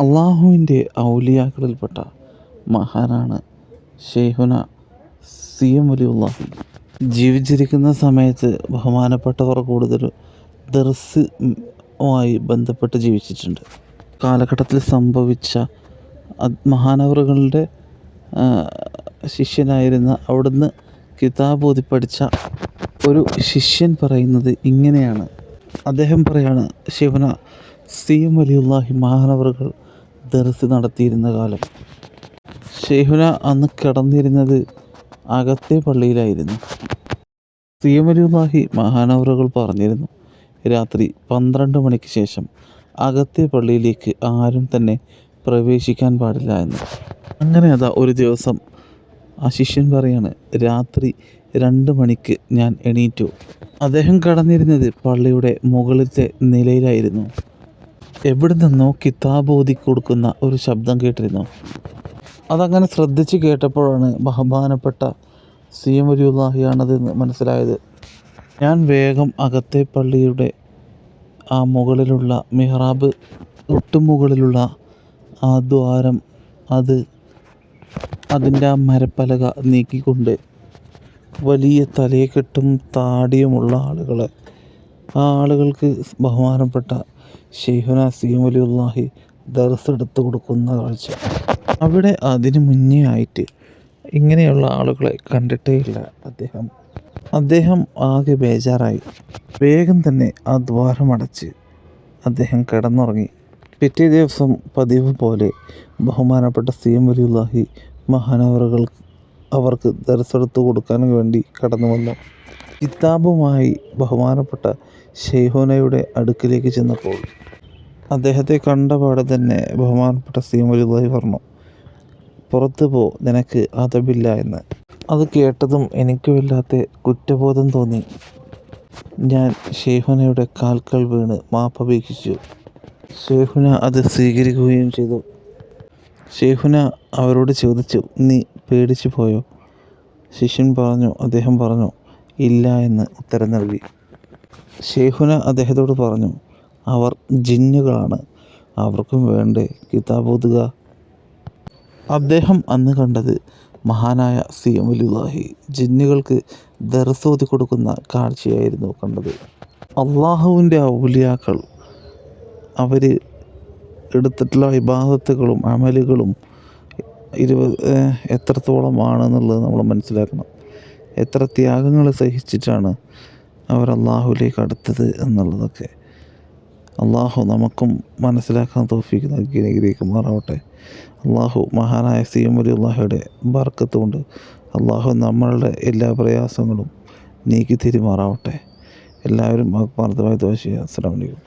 അള്ളാഹുവിന്റെ ഔലിയാക്കളിൽപ്പെട്ട മഹാനാണ് ഷെയ്ഹുന C M വലിയുള്ളാഹി. ജീവിച്ചിരിക്കുന്ന സമയത്ത് ബഹുമാനപ്പെട്ടവർ കൂടുതൽ ദർസുമായി ബന്ധപ്പെട്ട് ജീവിച്ചിട്ടുണ്ട്. കാലഘട്ടത്തിൽ സംഭവിച്ച മഹാനവറുകളുടെ ശിഷ്യനായിരുന്ന അവിടുന്ന് കിതാബ് ഓതി പഠിച്ച ഒരു ശിഷ്യൻ പറയുന്നത് ഇങ്ങനെയാണ്. അദ്ദേഹം പറയാണ് ശിവന സി എം അലിയുള്ളാഹി മഹാനവറുകൾ ദർസ് നടത്തിയിരുന്ന കാലം. ഷെഹുന അന്ന് കിടന്നിരുന്നത് അകത്തെ പള്ളിയിലായിരുന്നു. സി എം വലിയുള്ളാഹി മഹാനവറുകൾ പറഞ്ഞിരുന്നു രാത്രി പന്ത്രണ്ട് മണിക്ക് ശേഷം അകത്തെ പള്ളിയിലേക്ക് ആരും തന്നെ പ്രവേശിക്കാൻ പാടില്ല എന്ന്. അങ്ങനെ അതാ ഒരു ദിവസം ആ ശിഷ്യൻ പറയാണ് രാത്രി രണ്ട് മണിക്ക് ഞാൻ എണീറ്റു. അദ്ദേഹം കടന്നിരുന്നത് പള്ളിയുടെ മുകളിലത്തെ നിലയിലായിരുന്നു. എവിടെ നിന്നോ കിതാബോധി കൊടുക്കുന്ന ഒരു ശബ്ദം കേട്ടിരുന്നു. അതങ്ങനെ ശ്രദ്ധിച്ച് കേട്ടപ്പോഴാണ് ബഹുമാനപ്പെട്ട സി എം വലിയുള്ളാഹിയാണതെന്ന് മനസ്സിലായത്. ഞാൻ വേഗം അകത്തെ പള്ളിയുടെ ആ മുകളിലുള്ള മെഹ്റാബ് ഒട്ടുമുകളിലുള്ള ആ ദ്വാരം അത് അതിന്റെ ആ മരപ്പലക നീക്കിക്കൊണ്ട് വലിയ തലയെക്കെട്ടും താടിയുമുള്ള ആളുകളെ ആ ആളുകൾക്ക് ബഹുമാനപ്പെട്ട ഷെയ്ഹുന സീം വലിയുള്ളാഹി ദർസ് എടുത്തു കൊടുക്കുന്ന കാഴ്ച. അവിടെ അതിന് മുന്നേ ആയിട്ട് ഇങ്ങനെയുള്ള ആളുകളെ കണ്ടിട്ടേ ഇല്ല അദ്ദേഹം. അദ്ദേഹം ആകെ ബേജാറായി. വേഗം തന്നെ ആ ദ്വാരമടച്ച് അദ്ദേഹം കിടന്നുറങ്ങി. പിറ്റേ ദിവസം പതിവ് പോലെ ബഹുമാനപ്പെട്ട സി എം ഉള്ളാഹി മഹാനവറുകൾ അവർക്ക് ദർസെടുത്ത് കൊടുക്കാൻ വേണ്ടി കടന്നു വന്നു കിതാബുമായി ബഹുമാനപ്പെട്ട ഷെയ്ഹുനയുടെ അടുക്കിലേക്ക് ചെന്നപ്പോൾ അദ്ദേഹത്തെ കണ്ടപാടെ തന്നെ ബഹുമാനപ്പെട്ട സി പറഞ്ഞു പുറത്തു പോ നിനക്ക് അതബില്ല എന്ന്. അത് കേട്ടതും എനിക്ക് വല്ലാത്ത കുറ്റബോധം തോന്നി. ഞാൻ ഷെയ്ഹുനയുടെ കാൽക്കൽ വീണ് മാപ്പപേക്ഷിച്ചു ഷെയ്ഹുന അത് സ്വീകരിക്കുകയും ചെയ്തു. ഷെയ്ഹുന അവരോട് ചോദിച്ചു നീ പേടിച്ചു പോയോ? ശിഷ്യൻ പറഞ്ഞു അദ്ദേഹം പറഞ്ഞു ഇല്ല എന്ന് ഉത്തരം നൽകി. ഷെയ്ഖുന അദ്ദേഹത്തോട് പറഞ്ഞു അവർ ജിന്നുകളാണ്. അവർക്കും വേണ്ടേ കിതാബ് ഓതുക. അദ്ദേഹം അന്ന് കണ്ടത് മഹാനായ സി എം വലിയുള്ളാഹി ജിന്നുകൾക്ക് ദർസോതി കൊടുക്കുന്ന കാഴ്ചയായിരുന്നു കണ്ടത്. അള്ളാഹുവിന്റെ ഔലിയാക്കൾ അവർ എടുത്തിട്ടുള്ള വിഭാഗത്തുകളും അമലുകളും ഇരുപത് എത്രത്തോളമാണെന്നുള്ളത് നമ്മൾ മനസ്സിലാക്കണം. എത്ര ത്യാഗങ്ങൾ സഹിച്ചിട്ടാണ് അവർ അള്ളാഹുലേക്ക് അടുത്തത് എന്നുള്ളതൊക്കെ അള്ളാഹു നമുക്കും മനസ്സിലാക്കാൻ തോഫിക്ക് നൽകി അനുഗ്രഹിക്കുമാറാവട്ടെ അള്ളാഹു മഹാനായ സി എം വലി അള്ളാഹയുടെ ബർക്കത്ത് കൊണ്ട് അള്ളാഹു നമ്മളുടെ എല്ലാ പ്രയാസങ്ങളും നീക്കി തിരിമാറാവട്ടെ എല്ലാവരും ആത്മാർത്ഥമായി ദോഷിക്കുക അസ്സാം വലൈക്കും